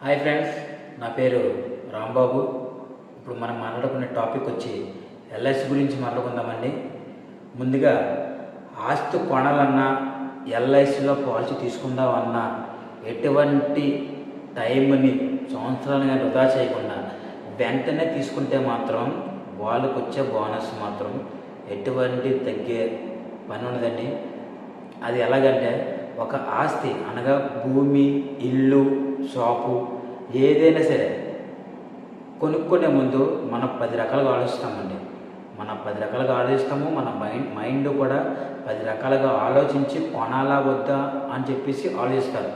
Hi friends నా పేరు రాంబాబు. ఇప్పుడు మనం మాట్లాడుకునే టాపిక్ వచ్చి ఎల్ఐసి గురించి మాట్లాడుకుందామండి. ముందుగా ఆస్తి కొనాలన్నా ఎల్ఐసిలో పాలసీ తీసుకుందామన్నా ఎటువంటి టైంని సంవత్సరాలుగా వృధా చేయకుండా వెంటనే తీసుకుంటే మాత్రం వాళ్ళకు వచ్చే బోనస్ మాత్రం ఎటువంటి తగ్గే పని ఉండదండి అది ఎలాగంటే ఒక ఆస్తి అనగా భూమి ఇల్లు షాపు ఏదైనా సరే. కొనుక్కునే ముందు మనం పది రకాలుగా ఆలోచిస్తామండి. మనం పది రకాలుగా ఆలోచిస్తాము మన మైండ్ మైండ్ కూడా పది రకాలుగా ఆలోచించి కొనాలా వద్దా అని చెప్పేసి ఆలోచిస్తారు.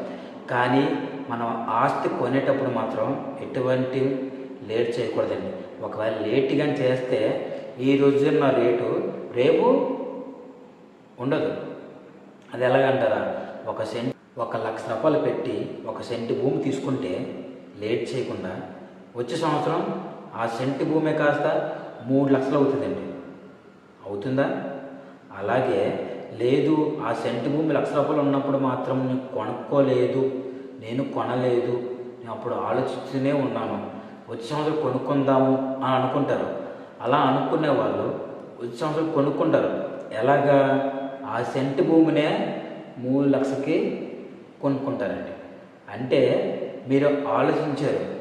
కానీ మనం ఆస్తి కొనేటప్పుడు మాత్రం ఎటువంటి లేట్ చేయకూడదండి. ఒకవేళ లేట్గా చేస్తే ఈ రోజున్న రేటు రేపు ఉండదు. అది ఎలాగంటారా? ఒక సెంట్ ఒక లక్ష రూపాయలు పెట్టి ఒక సెంటు భూమి తీసుకుంటే లేట్ చేయకుండా వచ్చే సంవత్సరం ఆ సెంటు భూమే కాస్త మూడు లక్షలు అవుతుందండి. అవుతుందా? అలాగే లేదు ఆ సెంటు భూమి లక్ష రూపాయలు ఉన్నప్పుడు మాత్రం నేను కొనుక్కోలేదు నేను కొనలేదు నేను అప్పుడు ఆలోచిస్తూనే ఉన్నాను. వచ్చే సంవత్సరం కొనుక్కుందాము అని అనుకుంటారు. అలా అనుకునే వాళ్ళు వచ్చే సంవత్సరం కొనుక్కుంటారు. ఎలాగా? ఆ సెంటు భూమినే మూడు లక్షలకి కొనుక్కుంటారండి. అంటే మీరు ఆలోచించారు.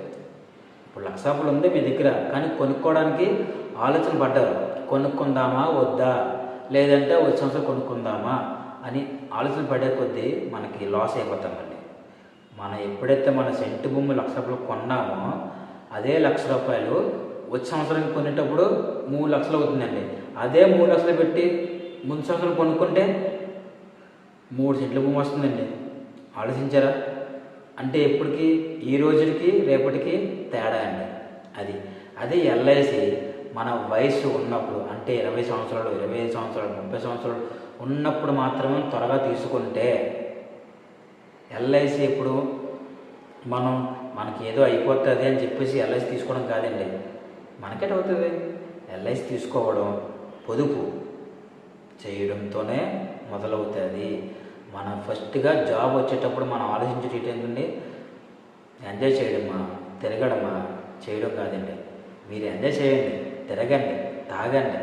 ఇప్పుడు లక్ష రూపాయలు ఉంది మీ దగ్గర కానీ కొనుక్కోవడానికి ఆలోచన పడ్డారు. కొనుక్కుందామా వద్దా? లేదంటే వచ్చే సంవత్సరం కొనుక్కుందామా? అని ఆలోచన పడే కొద్దీ మనకి లాస్ అయిపోతామండి మనం ఎప్పుడైతే మన సెంటు భూమి లక్ష రూపాయలు కొన్నామో అదే లక్ష రూపాయలు వచ్చే సంవత్సరం కొనేటప్పుడు మూడు లక్షలు అవుతుందండి. అదే మూడు లక్షలు పెట్టి ముందు సంవత్సరం కొనుక్కుంటే మూడు సెంట్ల భూమి వస్తుందండి. ఆలోచించారా? అంటే ఎప్పటికి ఈ రోజుకి రేపటికి తేడా అండి. అది అదే ఎల్ఐసి మన వయసు ఉన్నప్పుడు అంటే ఇరవై సంవత్సరాలు ఇరవై ఐదు సంవత్సరాలు ముప్పై సంవత్సరాలు ఉన్నప్పుడు మాత్రమే త్వరగా తీసుకుంటే ఎల్ఐసి ఇప్పుడు మనం మనకి ఏదో అయిపోతుంది అని చెప్పేసి ఎల్ఐసి తీసుకోవడం కాదండి. మనకేట అవుతుంది? ఎల్ఐసి తీసుకోవడం పొదుపు చేయడంతోనే మొదలవుతుంది. మనం ఫస్ట్గా జాబ్ వచ్చేటప్పుడు మనం ఆలోచించేటి ఏంటండి ఎంజాయ్ చేయడమా తిరగడమా చేయడం కాదండి. మీరు ఎంజాయ్ చేయండి తిరగండి తాగండి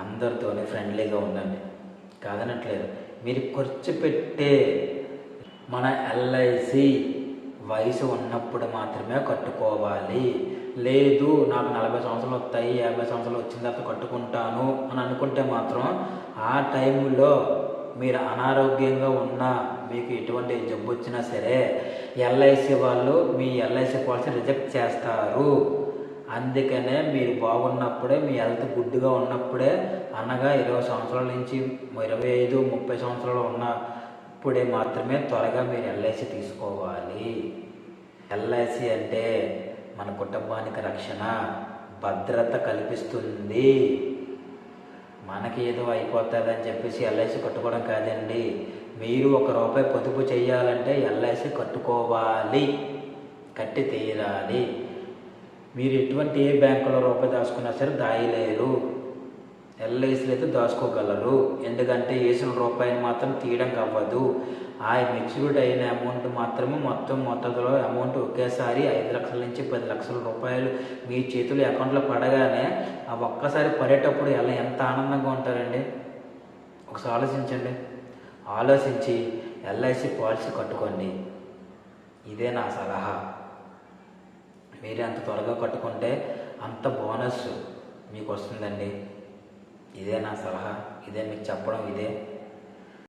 అందరితోనే ఫ్రెండ్లీగా ఉండండి. కాదనట్లేదు. మీరు ఖర్చు పెట్టే మన ఎల్ఐసి వయసు ఉన్నప్పుడు మాత్రమే కట్టుకోవాలి. లేదు నాకు నలభై సంవత్సరాలు వస్తాయి యాభై సంవత్సరాలు వచ్చిన తర్వాత కట్టుకుంటాను అని అనుకుంటే మాత్రం ఆ టైంలో మీరు అనారోగ్యంగా ఉన్నా మీకు ఎటువంటి జబ్బు వచ్చినా సరే ఎల్ఐసి వాళ్ళు మీ ఎల్ఐసి పాలసీ రిజెక్ట్ చేస్తారు. అందుకనే మీరు బాగున్నప్పుడే మీ హెల్త్ గుడ్డుగా ఉన్నప్పుడే అనగా ఇరవై సంవత్సరాల నుంచి ఇరవై ఐదు ముప్పై సంవత్సరాలు ఉన్నప్పుడే మాత్రమే త్వరగా మీరు ఎల్ఐసి తీసుకోవాలి. ఎల్ఐసి అంటే మన కుటుంబానికి రక్షణ భద్రత కల్పిస్తుంది. మనకి ఏదో అయిపోతుంది అని చెప్పేసి ఎల్ఐసి కట్టుకోవడం కాదండి. మీరు ఒక రూపాయి పొదుపు చేయాలంటే ఎల్ఐసి కట్టుకోవాలి. కట్టి తీరాలి. మీరు ఎటువంటి ఏ బ్యాంకులో రూపాయి దాచుకున్నా సరే దాయలేరు ఎల్ఐసిలో అయితే దాచుకోగలరు. ఎందుకంటే వేసిన రూపాయిని మాత్రం తీయడం అవ్వదు. ఆ మెచ్యూర్డ్ అయిన అమౌంట్ మాత్రమే మొత్తం మొత్తంలో అమౌంట్ ఒకేసారి ఐదు లక్షల నుంచి పది లక్షల రూపాయలు మీ చేతులు అకౌంట్లో పడగానే ఆ ఒక్కసారి పడేటప్పుడు ఎలా ఎంత ఆనందంగా ఉంటారండి? ఒకసారి ఆలోచించండి. ఆలోచించి ఎల్ఐసి పాలసీ కట్టుకోండి. ఇదే నా సలహా. మీరు ఎంత త్వరగా కట్టుకుంటే అంత బోనస్ మీకు వస్తుందండి ఇదే నా సలహా ఇదే మీకు చెప్పడం ఇదే